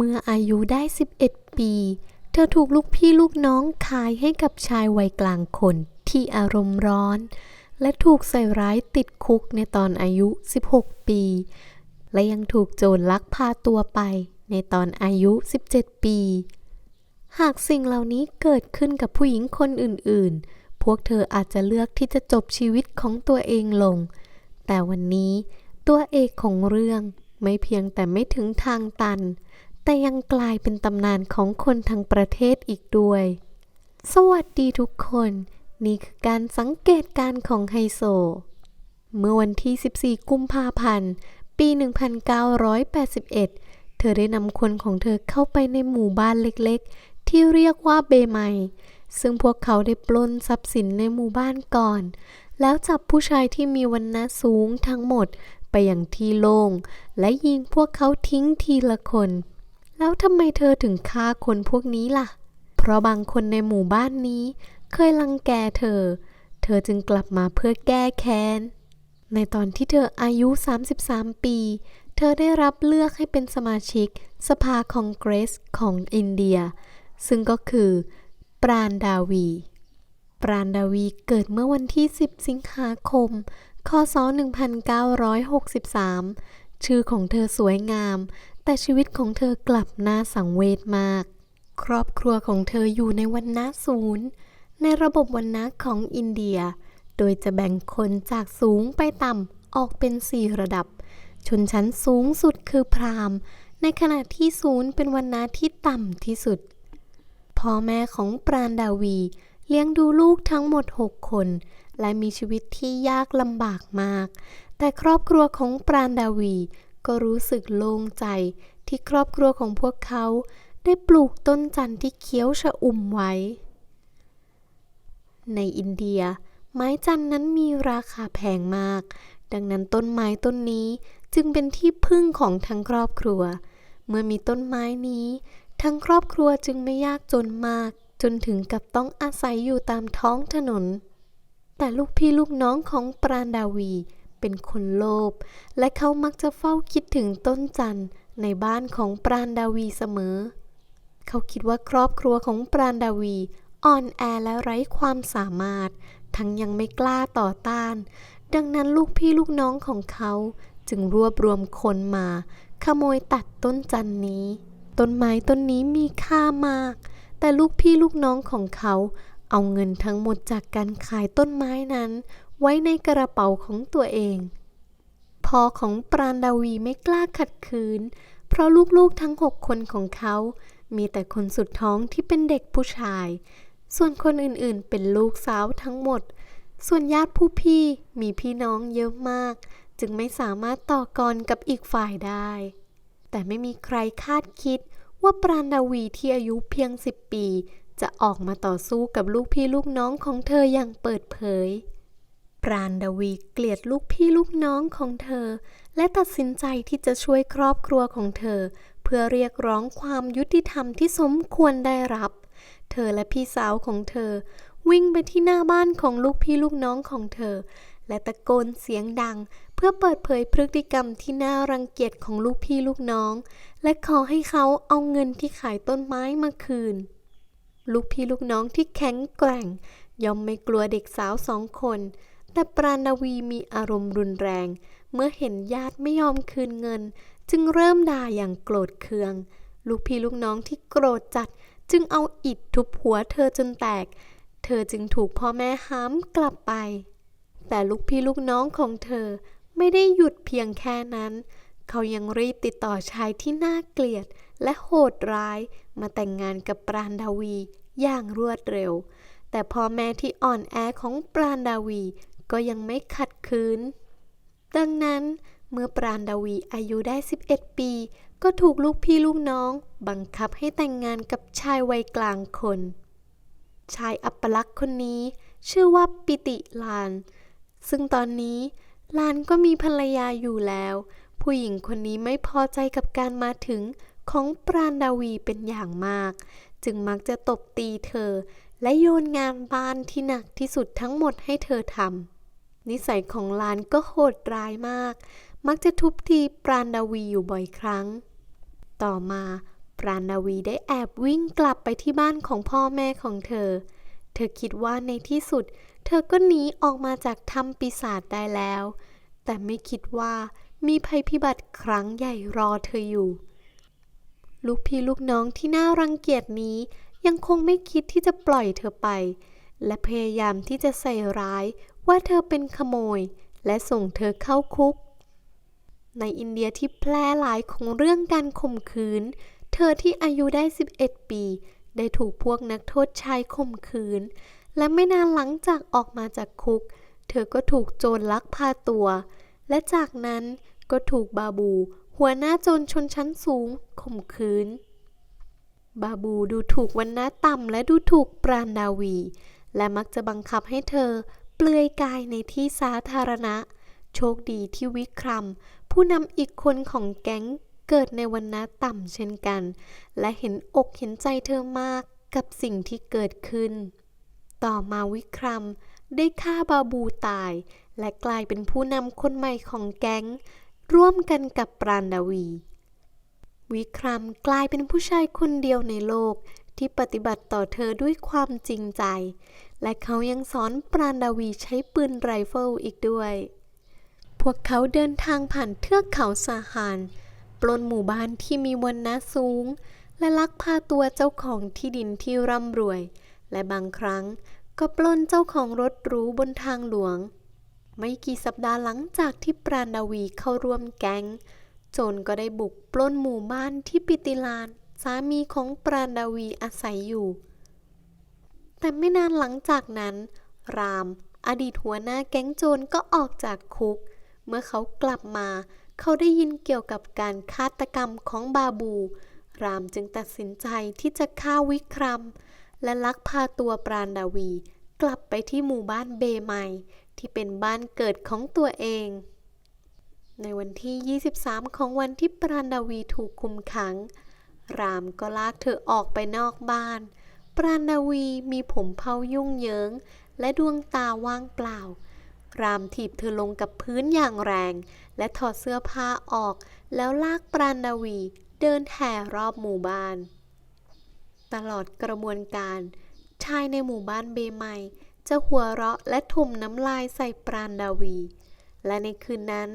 เมื่ออายุได้ 11 ปี เธอถูกลูกพี่ลูกน้องขายให้กับชายวัยกลางคนที่อารมณ์ร้อน และถูกใส่ร้ายติดคุกในตอนอายุ 16 ปี และยังถูกโจรลักพาตัวไปในตอนอายุ 17 ปี หากสิ่งเหล่านี้เกิดขึ้นกับผู้หญิงคนอื่น ๆ พวกเธออาจจะเลือกที่จะจบชีวิตของตัวเองลง แต่วันนี้ตัวเอกของเรื่องไม่เพียงแต่ไม่ถึงทางตัน แต่ยังกลายเป็นตำนานของคนทั้งประเทศอีกด้วย สวัสดีทุกคน นี่คือการสังเกตการณ์ของไฮโซ เมื่อวันที่ 14 กุมภาพันธ์ ปี 1981 เธอได้นำคนของเธอเข้าไปในหมู่บ้านเล็กๆ ที่เรียกว่าเบไมซึ่งพวกเขาได้ปล้นทรัพย์สินในหมู่บ้านก่อน แล้วจับผู้ชายที่มีวันณะสูงทั้งหมดไปอย่างที่โล่ง และยิงพวกเขาทิ้งทีละคน แล้วทำไมเธอถึงฆ่าคนพวกนี้ล่ะ เพราะบางคนในหมู่บ้านนี้ เคยลังแกเธอ เธอจึงกลับมาเพื่อแก้แค้น ในตอนที่เธออายุ 33 ปี เธอได้รับเลือกให้เป็นสมาชิก สภาคองเกรสของอินเดีย ซึ่งก็คือ ปราณดาวี ปราณดาวีเกิดเมื่อวันที่ 10 สิงหาคม คศ 1963 ชื่อของเธอสวยงาม แต่ชีวิตของเธอกลับน่าสังเวชมาก ครอบครัวของเธออยู่ในวันณะศูนย์ ในระบบวันณะของอินเดีย โดยจะแบ่งคนจากสูงไปต่ำออกเป็นสี่ระดับ ชนชั้นสูงสุดคือพราหมณ์ ในขณะที่ศูนย์เป็นวันณะที่ต่ำที่สุด พ่อแม่ของปราณดาวี เลี้ยงดูลูกทั้งหมด 6 คน และมีชีวิตที่ยากลำบากมาก แต่ครอบครัวของปราณดาวี ก็รู้สึกโล่งใจที่ครอบครัวของพวกเขาได้ปลูกต้นจันทร์ที่เขียวชะอุ่มไว้ ในอินเดีย ไม้จันทร์นั้นมีราคาแพงมาก ดังนั้นต้นไม้ต้นนี้จึงเป็นที่พึ่งของทั้งครอบครัว เมื่อมีต้นไม้นี้ ทั้งครอบครัวจึงไม่ยากจนมาก จนถึงกับต้องอาศัยอยู่ตามท้องถนน แต่ลูกพี่ลูกน้องของปราณดาวี เป็นคนโลภและเขามักจะเฝ้าคิดถึงต้นจันทร์ในบ้านของปราณดาวีเสมอ เขาคิดว่าครอบครัวของปราณดาวีอ่อนแอและไร้ความสามารถ ทั้งยังไม่กล้าต่อต้าน ดังนั้นลูกพี่ลูกน้องของเขาจึงรวบรวมคนมา ขโมยตัดต้นจันทร์นี้ ต้นไม้ต้นนี้มีค่ามาก แต่ลูกพี่ลูกน้องของเขา เอาเงินทั้งหมดจากการขายต้นไม้นั้น ไว้ในกระเป๋าของตัวเอง พ่อของปราณดาวีไม่กล้าขัดขืน เพราะลูกๆทั้งหกคนของเขา มีแต่คนสุดท้องที่เป็นเด็กผู้ชาย ส่วนคนอื่นๆ เป็นลูกสาวทั้งหมด ส่วนญาติผู้พี่มีพี่น้องเยอะมาก จึงไม่สามารถต่อกรกับอีกฝ่ายได้ แต่ไม่มีใครคาดคิดว่าปราณดาวีที่อายุเพียงสิบปี จะออกมาต่อสู้กับลูกพี่ลูกน้องของเธออย่างเปิดเผย ปราณดาวีเกลียดลูกพี่ลูกน้องของเธอ และตัดสินใจที่จะช่วยครอบครัวของเธอ เพื่อเรียกร้องความยุติธรรมที่สมควรได้รับ เธอและพี่สาวของเธอ วิ่งไปที่หน้าบ้านของลูกพี่ลูกน้องของเธอ และตะโกนเสียงดัง เพื่อเปิดเผยพฤติกรรมที่น่ารังเกียจของลูกพี่ลูกน้อง และขอให้เขาเอาเงินที่ขายต้นไม้มาคืน ลูกพี่ลูกน้องที่แข็งแกร่ง ย่อมไม่กลัวเด็กสาวสองคน แต่ปราณวีมีอารมณ์รุนแรง เมื่อเห็นญาติไม่ยอมคืนเงิน จึงเริ่มด่าอย่างโกรธเคือง ลูกพี่ลูกน้องที่โกรธจัด จึงเอาอิฐทุบหัวเธอจนแตก เธอจึงถูกพ่อแม่ห้ามกลับไป แต่ลูกพี่ลูกน้องของเธอไม่ได้หยุดเพียงแค่นั้น เขายังรีบติดต่อชายที่น่าเกลียดและโหดร้ายมาแต่งงานกับปราณดาวีอย่างรวดเร็ว แต่พ่อแม่ที่อ่อนแอของปราณดาวี ก็ยังไม่ขัดขืน ดังนั้นเมื่อปราณดาวีอายุได้ 11 ปี ก็ถูกลูกพี่ลูกน้อง บังคับให้แต่งงานกับชายวัยกลางคน ชายอัปลักษณ์คนนี้ชื่อว่าปิติลาน ซึ่งตอนนี้ลานก็มีภรรยาอยู่แล้ว ผู้หญิงคนนี้ไม่พอใจกับการมาถึงของปราณดาวีเป็นอย่างมาก จึงมักจะตบตีเธอ และโยนงานบ้านที่หนักที่สุดทั้งหมดให้เธอทำ นิสัยของลานก็โหดร้ายมาก มักจะทุบตีปราณดาวีอยู่บ่อยครั้ง ต่อมาปราณวีได้แอบวิ่งกลับไปที่บ้านของพ่อแม่ของเธอ เธอคิดว่าในที่สุด เธอก็หนีออกมาจากถ้ำปีศาจได้แล้ว แต่ไม่คิดว่ามีภัยพิบัติครั้งใหญ่รอเธออยู่ ลูกพี่ลูกน้องที่น่ารังเกียจนี้ยังคงไม่คิดที่จะปล่อยเธอไป และพยายามที่จะใส่ร้าย ว่าเธอเป็นขโมย และส่งเธอเข้าคุก ในอินเดียที่แพร่หลายของเรื่องการข่มขืน เธอที่อายุได้ 11 ปี ได้ถูกพวกนักโทษชายข่มขืน และไม่นานหลังจากออกมาจากคุก เธอก็ถูกโจรลักพาตัว และจากนั้นก็ถูกบาบู หัวหน้าโจรชนชั้นสูงข่มขืนบาบูดูถูกวันณะต่ำและดูถูกปราณดาวี และมักจะบังคับให้เธอ เปลือยกายในที่สาธารณะ โชคดีที่วิครัม ผู้นำอีกคนของแก๊งเกิดในวันณะต่ำเช่นกัน และเห็นอกเห็นใจเธอมากกับสิ่งที่เกิดขึ้น ต่อมาวิครัมได้ฆ่าบาบูตาย และกลายเป็นผู้นำคนใหม่ของแก๊ง ร่วมกันกับปราณดาวี วิครัมกลายเป็นผู้ชายคนเดียวในโลกที่ปฏิบัติต่อเธอด้วยความจริงใจ และเขายังสอนปราณดาวีใช้ปืนไรเฟิลอีกด้วย พวกเขาเดินทางผ่านเทือกเขาซาฮานปล้นหมู่บ้านที่มีวันนะสูง และลักพาตัวเจ้าของที่ดินที่ร่ำรวย และบางครั้งก็ปล้นเจ้าของรถหรูบนทางหลวง ไม่กี่สัปดาห์หลังจากที่ปราณดาวีเข้าร่วมแก๊งโจรก็ได้บุกปล้นหมู่บ้านที่ปิติลาน สามีของปราณดาวีอาศัยอยู่ แต่ไม่นานหลังจากนั้น ราม อดีตหัวหน้าแก๊งโจรก็ออกจากคุก เมื่อเขากลับมา เขาได้ยินเกี่ยวกับการฆาตกรรมของบาบู รามจึงตัดสินใจที่จะฆ่าวิครัม และลักพาตัวปราณดาวี กลับไปที่หมู่บ้านเบไมที่เป็นบ้านเกิดของตัวเอง ในวันที่ 23 ของวันที่ปราณดาวีถูกคุมขัง รามก็ลากเธอออกไปนอกบ้าน ปราณวีมีผมเผายุ่งเหยิง และดวงตาว่างเปล่า รามถีบเธอลงกับพื้นอย่างแรง และถอดเสื้อผ้าออก แล้วลากปราณวีเดินแห่รอบหมู่บ้าน ตลอดกระบวนการ ชายในหมู่บ้านเบไมจะหัวเราะและถมน้ำลายใส่ปราณดาวี และในคืนนั้น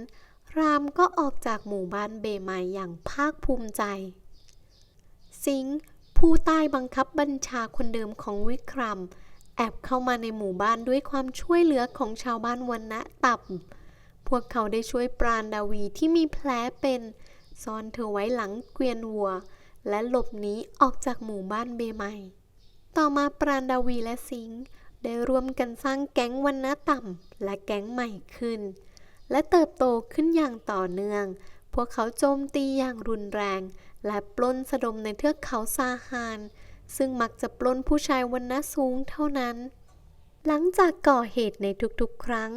รามก็ออกจากหมู่บ้านเบไมอย่างภาคภูมิใจ สิงห์ ผู้ใต้บังคับบัญชาคนเดิมของวิครัม แอบเข้ามาในหมู่บ้านด้วยความช่วยเหลือของชาวบ้านวันณะต่ำพวกเขาได้ช่วยปราณดาวีที่มีแผลเป็น ซ่อนเธอไว้หลังเกวียนวัว และหลบหนีออกจากหมู่บ้านเบไม่ ต่อมาปราณดาวีและสิงห์ได้ร่วมกันสร้างแก๊งวันณะต่ำและแก๊งใหม่ขึ้น และเติบโตขึ้นอย่างต่อเนื่อง พวกเขาโจมตีอย่างรุนแรง และปล้นสะดมในเทือกเขาซาฮาน ซึ่งมักจะปล้นผู้ชายวันณะสูงเท่านั้น หลังจากก่อเหตุในทุกๆ ครั้ง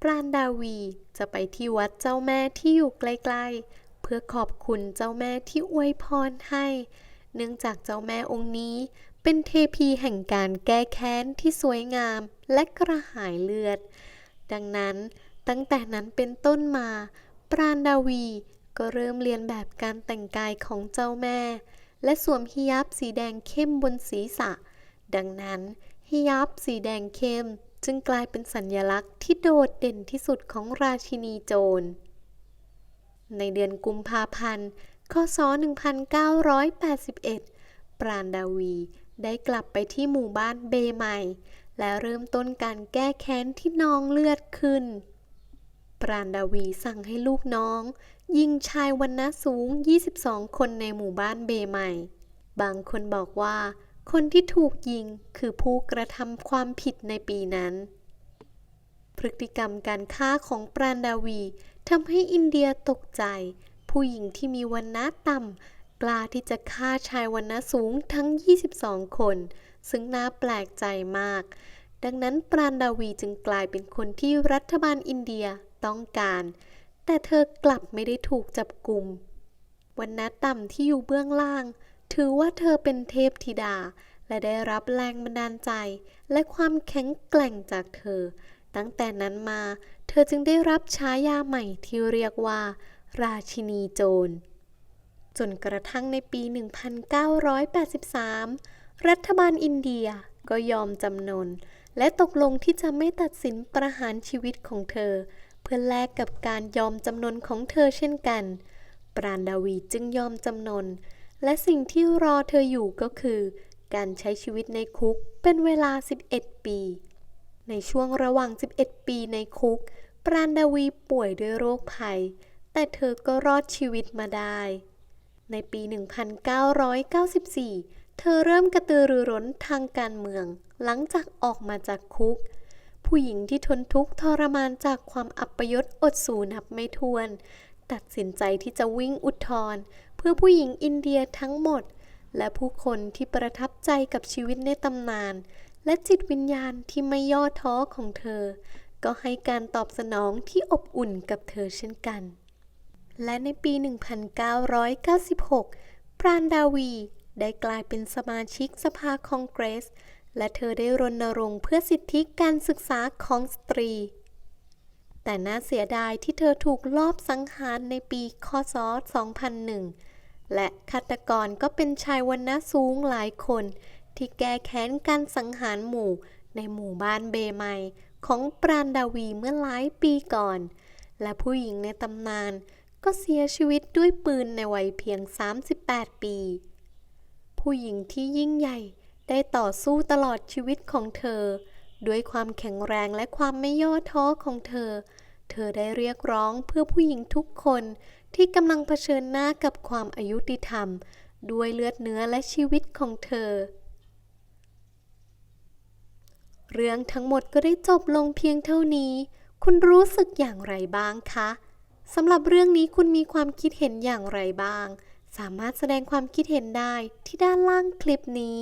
ปราณดาวีจะไปที่วัดเจ้าแม่ที่อยู่ใกล้ๆ เพื่อขอบคุณเจ้าแม่ที่อวยพรให้ เนื่องจากเจ้าแม่องค์นี้เป็นเทพีแห่งการแก้แค้นที่สวยงามและกระหายเลือด ดังนั้นตั้งแต่นั้นเป็นต้นมา ปราณดาวี ก็เริ่มเรียนแบบการแต่งกายของเจ้าแม่ และสวมฮิญาบสีแดงเข้มบนศีรษะ ดังนั้นฮิญาบสีแดงเข้มจึงกลายเป็นสัญลักษณ์ที่โดดเด่นที่สุดของราชินีโจร ในเดือนกุมภาพันธ์คศ 1981 ปราณดาวีได้กลับไปที่หมู่บ้านเบใหม่ และเริ่มต้นการแก้แค้นที่นองเลือดขึ้น ปราณดาวีสั่งให้ลูกน้อง ยิงชายวันนะสูง 22 คนในหมู่บ้านเบใหม่ บางคนบอกว่า คนที่ถูกยิงคือผู้กระทำความผิดในปีนั้น พฤติกรรมการฆ่าของปราณดาวีทำให้อินเดียตกใจ ผู้หญิงที่มีวันนะต่ำกล้าที่จะฆ่าชายวันนะสูงทั้ง 22 คน ซึ่งน่าแปลกใจมากดังนั้นปราณดาวีจึงกลายเป็นคนที่รัฐบาลอินเดีย ต้องการ แต่เธอกลับไม่ได้ถูกจับกลุ่มวันนะต่ำที่อยู่เบื้องล่าง ถือว่าเธอเป็นเทพธิดา และได้รับแรงบันดาลใจ และความแข็งแกร่งจากเธอ ตั้งแต่นั้นมา เธอจึงได้รับฉายาใหม่ที่เรียกว่า ราชินีโจร จนกระทั่งในปี 1983 รัฐบาลอินเดียก็ยอมจำนน และตกลงที่จะไม่ตัดสินประหารชีวิตของเธอ เพื่อแลกกับการยอมจำนนของเธอเช่นกัน ปราณดาวีจึงยอมจำนน และสิ่งที่รอเธออยู่ก็คือ การใช้ชีวิตในคุกเป็นเวลา 11 ปี ในช่วงระหว่าง 11 ปีในคุก ปราณดาวีป่วยด้วยโรคภัย แต่เธอก็รอดชีวิตมาได้ ในปี 1994 เธอเริ่มกระตือรือร้นทางการเมือง หลังจากออกมาจากคุก ผู้หญิงที่ทนทุกข์ทรมานจากความอัปยศอดสูนับไม่ถ้วน ตัดสินใจที่จะวิ่งอุทธรเพื่อผู้หญิงอินเดียทั้งหมด และผู้คนที่ประทับใจกับชีวิตในตำนาน และจิตวิญญาณที่ไม่ย่อท้อของเธอ ก็ให้การตอบสนองที่อบอุ่นกับเธอเช่นกัน และในปี 1996 ปราณดาวีได้กลายเป็นสมาชิกสภาคองเกรส และเธอได้รณรงค์เพื่อสิทธิการศึกษาของสตรี แต่น่าเสียดายที่เธอถูกลอบสังหารในปีคศ 2001 และฆาตกรก็เป็นชายวันนะสูงหลายคน ที่แก้แค้นการสังหารหมู่ในหมู่บ้านเบไมของปราณดาวีเมื่อหลายปีก่อน และผู้หญิงในตำนานก็เสียชีวิตด้วยปืนในวัยเพียง 38 ปี ผู้หญิงที่ยิ่งใหญ่ ได้ต่อสู้ตลอดชีวิตของเธอ ด้วยความแข็งแรงและความไม่ย่อท้อของเธอ เธอได้เรียกร้องเพื่อผู้หญิงทุกคนที่กำลังเผชิญหน้ากับความอายุติธรรม ด้วยเลือดเนื้อและชีวิตของเธอ เรื่องทั้งหมดก็ได้จบลงเพียงเท่านี้ คุณรู้สึกอย่างไรบ้างคะสำหรับเรื่องนี้คุณมีความคิดเห็นอย่างไรบ้าง สามารถแสดงความคิดเห็นได้ที่ด้านล่างคลิปนี้